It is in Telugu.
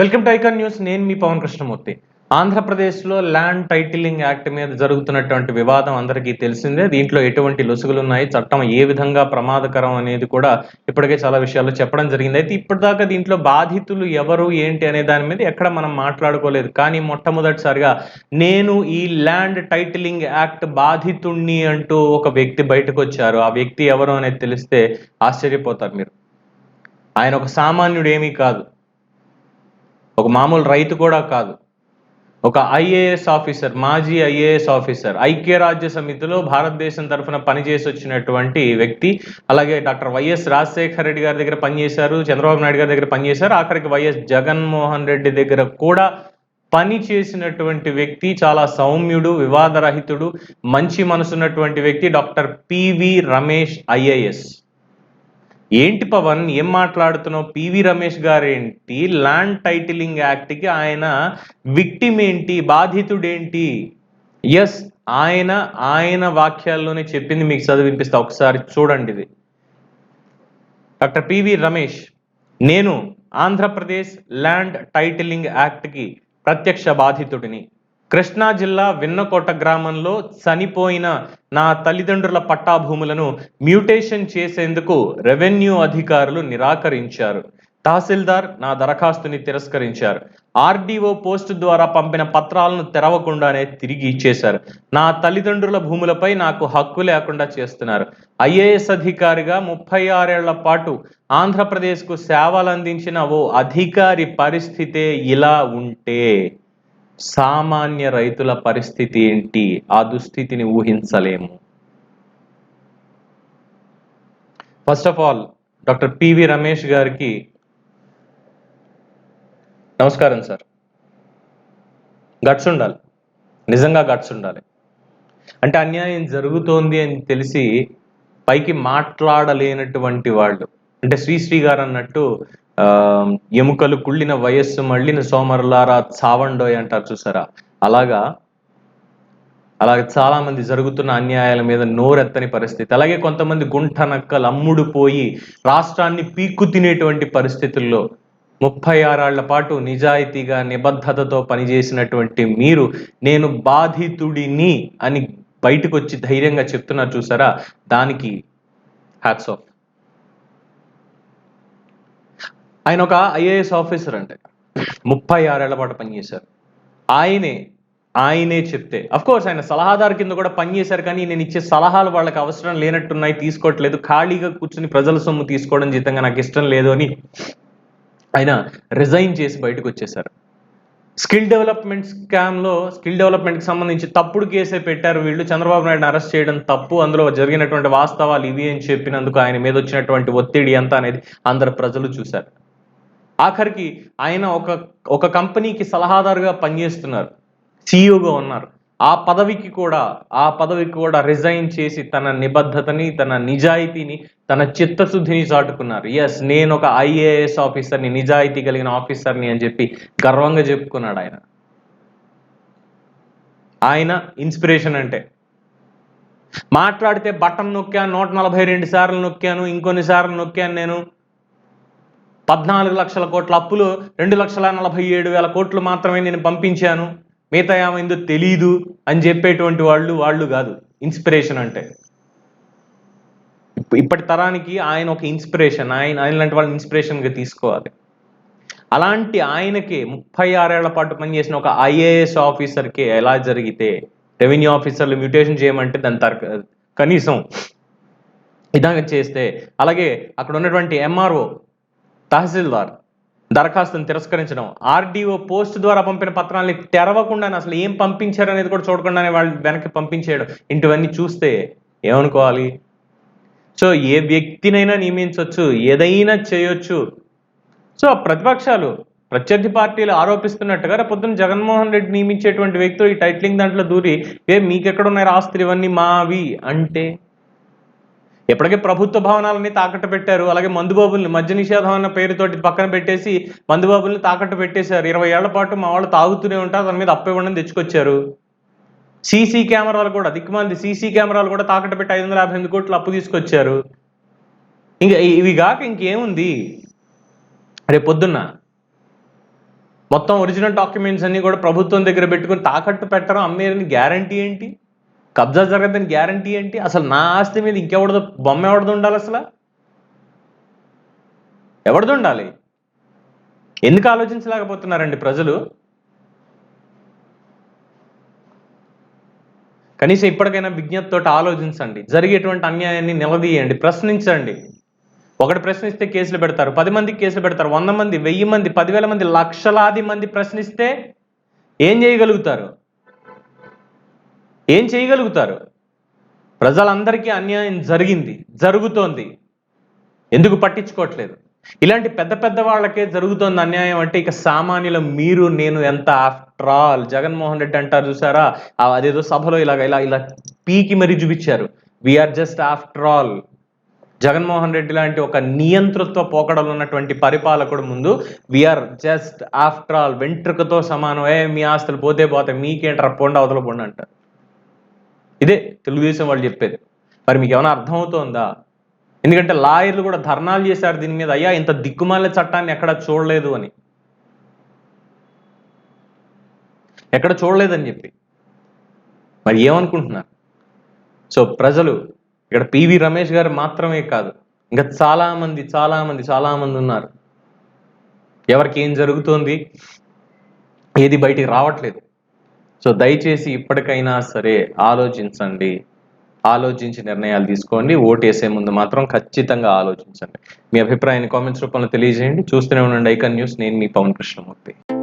Welcome to icon news. నేను మీ పవన్ కృష్ణమూర్తి. ఆంధ్రప్రదేశ్లో ల్యాండ్ టైటిలింగ్ యాక్ట్ మీద జరుగుతున్నటువంటి వివాదం అందరికీ తెలిసిందే. దీంట్లో ఎటువంటి లొసుగులు ఉన్నాయి? చట్టం ఏ విధంగా ప్రమాదకరం అనేది కూడా ఇప్పటికే చాలా విషయాల్లో చెప్పడం జరిగింది. అయితే ఇప్పటిదాకా దీంట్లో బాధితులు ఎవరు ఏంటి అనే దాని మీద ఎక్కడ మనం మాట్లాడుకోలేదు. కానీ మొట్టమొదటిసారిగా నేను ఈ ల్యాండ్ టైటిలింగ్ యాక్ట్ బాధితుణ్ణి అంటూ ఒక వ్యక్తి బయటకు వచ్చారు. ఆ వ్యక్తి ఎవరు అనేది తెలిస్తే ఆశ్చర్యపోతారు మీరు. ఆయన ఒక సామాన్యుడు ఏమీ కాదు. ఒక మామూలు రైతు కూడా కాదు. ఒక ఐఏఎస్ ఆఫీసర్ మాజీ ఐఏఎస్ ఆఫీసర్ ఐక్యరాజ్య సమితిలో భారతదేశం తరఫున పనిచేసి వచ్చినటువంటి వ్యక్తి అలాగే డాక్టర్ వైఎస్ రాజశేఖర రెడ్డి గారి దగ్గర పనిచేశారు చంద్రబాబు నాయుడు గారి దగ్గర పనిచేశారు ఆఖరికి వైఎస్ జగన్మోహన్ రెడ్డి దగ్గర కూడా పని చేసినటువంటి వ్యక్తి చాలా సౌమ్యుడు వివాదరహితుడు మంచి మనసున్నటువంటి వ్యక్తి డాక్టర్ పివి రమేష్ ఐఏఎస్. ఏంటి పవన్? ఏం మాట్లాడుతున్నావు? పివి రమేష్ గారేంటి? ల్యాండ్ టైటిలింగ్ యాక్ట్కి ఆయన విక్టిమ్ ఏంటి? బాధితుడేంటి? ఎస్ ఆయన ఆయన వాక్యాల్లోనే చెప్పింది మీకు చదివినిపిస్తా ఒకసారి చూడండి ఇది. డాక్టర్ పివి రమేష్ నేను ఆంధ్రప్రదేశ్ ల్యాండ్ టైటిలింగ్ యాక్ట్కి ప్రత్యక్ష బాధితుడిని. కృష్ణా జిల్లా విన్నకోట గ్రామంలో చనిపోయిన నా తల్లిదండ్రుల పట్టా భూములను మ్యూటేషన్ చేసేందుకు రెవెన్యూ అధికారులు నిరాకరించారు. తహసీల్దార్ నా దరఖాస్తుని తిరస్కరించారు. ఆర్డీఓ పోస్ట్ ద్వారా పంపిన పత్రాలను తెరవకుండానే తిరిగి ఇచ్చేశారు. నా తల్లిదండ్రుల భూములపై నాకు హక్కు లేకుండా చేస్తున్నారు. ఐఏఎస్ అధికారిగా ముప్పై ఆరేళ్ళ పాటు ఆంధ్రప్రదేశ్కు సేవలు అందించిన ఓ అధికారి పరిస్థితే ఇలా ఉంటే సామాన్య రైతుల పరిస్థితి ఏంటి? ఆ దుస్థితిని ఊహించలేము. First of all doctor PV Ramesh గారికి నమస్కారం సార్. గట్స్ ఉండాలి. నిజంగా గట్స్ ఉండాలి. అంటే అన్యాయం జరుగుతోంది అని తెలిసి పైకి మాట్లాడలేనటువంటి వాళ్ళు అంటే శ్రీశ్రీ గారు అన్నట్టు ఎముకలు కుళ్ళిన వయస్సు మళ్ళిన సోమరులారా చావండోయ్ అంటారు చూసారా? అలాగా అలాగే చాలా మంది జరుగుతున్న అన్యాయాల మీద నోరెత్తని పరిస్థితి. అలాగే కొంతమంది గుంట నక్కలు అమ్ముడు పోయి రాష్ట్రాన్ని పీక్కు తినేటువంటి పరిస్థితుల్లో ముప్పై ఆరాళ్ళ పాటు నిజాయితీగా నిబద్ధతతో పనిచేసినటువంటి మీరు నేను బాధితుడిని అని బయటకు వచ్చి ధైర్యంగా చెప్తున్నారు చూసారా? దానికి హ్యాట్స్ ఆఫ్. ఆయన ఒక ఐఏఎస్ ఆఫీసర్ అంటే. ముప్పై ఆరేళ్ళ పాటు పనిచేశారు. ఆయనే ఆయనే చెప్తే కోర్స్ ఆయన సలహాదారు కింద కూడా పనిచేశారు కానీ నేను ఇచ్చే సలహాలు వాళ్ళకి అవసరం లేనట్టున్నాయి తీసుకోవట్లేదు. ఖాళీగా కూర్చుని ప్రజల సొమ్ము తీసుకోవడం జీతంగా నాకు ఇష్టం లేదు అని ఆయన రిజైన్ చేసి బయటకు వచ్చేసారు స్కిల్ డెవలప్మెంట్ స్కామ్లో స్కిల్ డెవలప్మెంట్కి సంబంధించి తప్పుడు కేసే పెట్టారు వీళ్ళు. చంద్రబాబు నాయుడు అరెస్ట్ చేయడం తప్పు. అందులో జరిగినటువంటి వాస్తవాలు ఇవి అని చెప్పినందుకు ఆయన మీద వచ్చినటువంటి ఒత్తిడి ఎంత అనేది అందరు ప్రజలు చూశారు. ఆఖరికి ఆయన ఒక ఒక కంపెనీకి సలహాదారుగా పనిచేస్తున్నారు. సీఈఓగా ఉన్నారు. ఆ పదవికి కూడా ఆ పదవికి కూడా రిజైన్ చేసి తన నిబద్ధతని తన నిజాయితీని తన చిత్తశుద్ధిని చాటుకున్నారు. ఎస్ నేను ఒక ఐఏఎస్ ఆఫీసర్ని నిజాయితీ కలిగిన ఆఫీసర్ని అని చెప్పి గర్వంగా చెప్పుకున్నాడు ఆయన. ఆయన ఇన్స్పిరేషన్ అంటే మాట్లాడితే బటన్ నొక్కాను నూట నలభై రెండు సార్లు నొక్కాను ఇంకొన్ని సార్లు నొక్కాను నేను. పద్నాలుగు లక్షల కోట్ల అప్పులు రెండు లక్షల నలభై ఏడు వేల కోట్లు మాత్రమే నేను పంపించాను. మిగతా ఏమైందో తెలీదు అని చెప్పేటువంటి వాళ్ళు వాళ్ళు కాదు. ఇన్స్పిరేషన్ అంటే. ఇప్పటి తరానికి ఆయన ఒక ఇన్స్పిరేషన్. ఆయన ఆయన లాంటి వాళ్ళని ఇన్స్పిరేషన్గా తీసుకోవాలి. అలాంటి ఆయనకి ముప్పై ఆరేళ్ళ పాటు పనిచేసిన ఒక ఐఏఎస్ ఆఫీసర్కి ఎలా జరిగితే రెవెన్యూ ఆఫీసర్లు మ్యూటేషన్ చేయమంటే దాని తర కనీసం విధంగా చేస్తే అలాగే అక్కడ ఉన్నటువంటి ఎంఆర్ఓ తహసీల్దార్ దరఖాస్తును తిరస్కరించడం. ఆర్డీఓ పోస్ట్ ద్వారా పంపిన పత్రాలని తెరవకుండా అసలు ఏం పంపించారు అనేది కూడా చూడకుండానే వాళ్ళు వెనక్కి పంపించేయడం. ఇంటివన్నీ చూస్తే ఏమనుకోవాలి? సో ఏ వ్యక్తినైనా నియమించవచ్చు ఏదైనా చేయొచ్చు. సో ప్రతిపక్షాలు ప్రత్యర్థి పార్టీలు ఆరోపిస్తున్నట్టుగా రేపు పొద్దున్న జగన్మోహన్ రెడ్డి నియమించేటువంటి వ్యక్తులు ఈ టైటిలింగ్ దాంట్లో దూరి ఏ మీకెక్కడ ఉన్నాయి ఆస్తులు? ఇవన్నీ మావి అంటే ఎప్పటికే ప్రభుత్వ భవనాలని తాకట్టు పెట్టారు. అలాగే మందుబాబుల్ని మద్య నిషేధం అన్న పేరుతోటి పక్కన పెట్టేసి మందుబాబుల్ని తాకట్టు పెట్టేశారు. ఇరవై ఏళ్ళ పాటు మా వాళ్ళు తాగుతూనే ఉంటారు. దాని మీద అప్పు తెచ్చుకొచ్చారు. సీసీ కెమెరాలు కూడా దిక్కుమంది సీసీ కెమెరాలు కూడా తాకట్టు పెట్టి ఐదు వందల యాభై ఎనిమిది కోట్లు అప్పు తీసుకొచ్చారు. ఇంకా ఇవి కాక ఇంకేముంది? రేపు పొద్దున్న మొత్తం ఒరిజినల్ డాక్యుమెంట్స్ అన్ని కూడా ప్రభుత్వం దగ్గర పెట్టుకుని తాకట్టు పెట్టడం అమ్మేరని గ్యారంటీ ఏంటి? కబ్జా జరగదని గ్యారంటీ ఏంటి? అసలు నా ఆస్తి మీద ఇంకెవడదో బొమ్మ ఎవడది ఉండాలి అసలు? ఎవరిది ఉండాలి? ఎందుకు ఆలోచించలేకపోతున్నారండి ప్రజలు? కనీసం ఇప్పటికైనా విజ్ఞతతో ఆలోచించండి. జరిగేటువంటి అన్యాయాన్ని నిలదీయండి. ప్రశ్నించండి. ఒకటి ప్రశ్నిస్తే కేసులు పెడతారు. పది మందికి కేసులు పెడతారు. వంద మంది వెయ్యి మంది పదివేల మంది లక్షలాది మంది ప్రశ్నిస్తే ఏం చేయగలుగుతారు? ఏం చేయగలుగుతారు? ప్రజలందరికీ అన్యాయం జరిగింది జరుగుతోంది. ఎందుకు పట్టించుకోవట్లేదు? ఇలాంటి పెద్ద పెద్ద వాళ్ళకే జరుగుతోంది అన్యాయం అంటే ఇక సామాన్యుల మీరు నేను ఎంత ఆఫ్టర్ ఆల్ జగన్మోహన్ రెడ్డి అంటారు చూసారా? ఆ అదేదో సభలో ఇలాగ ఇలా ఇలా పీకి మరీ చూపించారు. We are just after all Jaganmohan Reddy లాంటి ఒక నియంతృత్వ పోకడలు ఉన్నటువంటి పరిపాలకుడు ముందు we are just after all వెంట్రుకతో సమానం. ఏ మీ ఆస్తులు పోతే పోతే మీకేంటారా పొండి అవతల పొండి అంటారు. ఇదే తెలుగుదేశం వాళ్ళు చెప్పేది. మరి మీకు ఏమైనా అర్థమవుతోందా? ఎందుకంటే లాయర్లు కూడా ధర్నాలు చేశారు దీని మీద. అయ్యా ఇంత దిక్కుమాల చట్టాన్ని ఎక్కడ చూడలేదు అని. ఎక్కడ చూడలేదని చెప్పి. మరి ఏమనుకుంటున్నారు? సో ప్రజలు ఇక్కడ పివి రమేష్ గారు మాత్రమే కాదు ఇంకా చాలామంది చాలామంది చాలామంది ఉన్నారు. ఎవరికి ఏం జరుగుతోంది? ఏది బయటికి రావట్లేదు. సో దయచేసి ఇప్పటికైనా సరే ఆలోచించండి. ఆలోచించి నిర్ణయాలు తీసుకోండి. ఓటేసే ముందు మాత్రం ఖచ్చితంగా ఆలోచించండి. మీ అభిప్రాయాన్ని కామెంట్స్ రూపంలో తెలియజేయండి. చూస్తూనే ఉండండి ఐకన్ న్యూస్. నేను మీ పవన్ కృష్ణమూర్తి.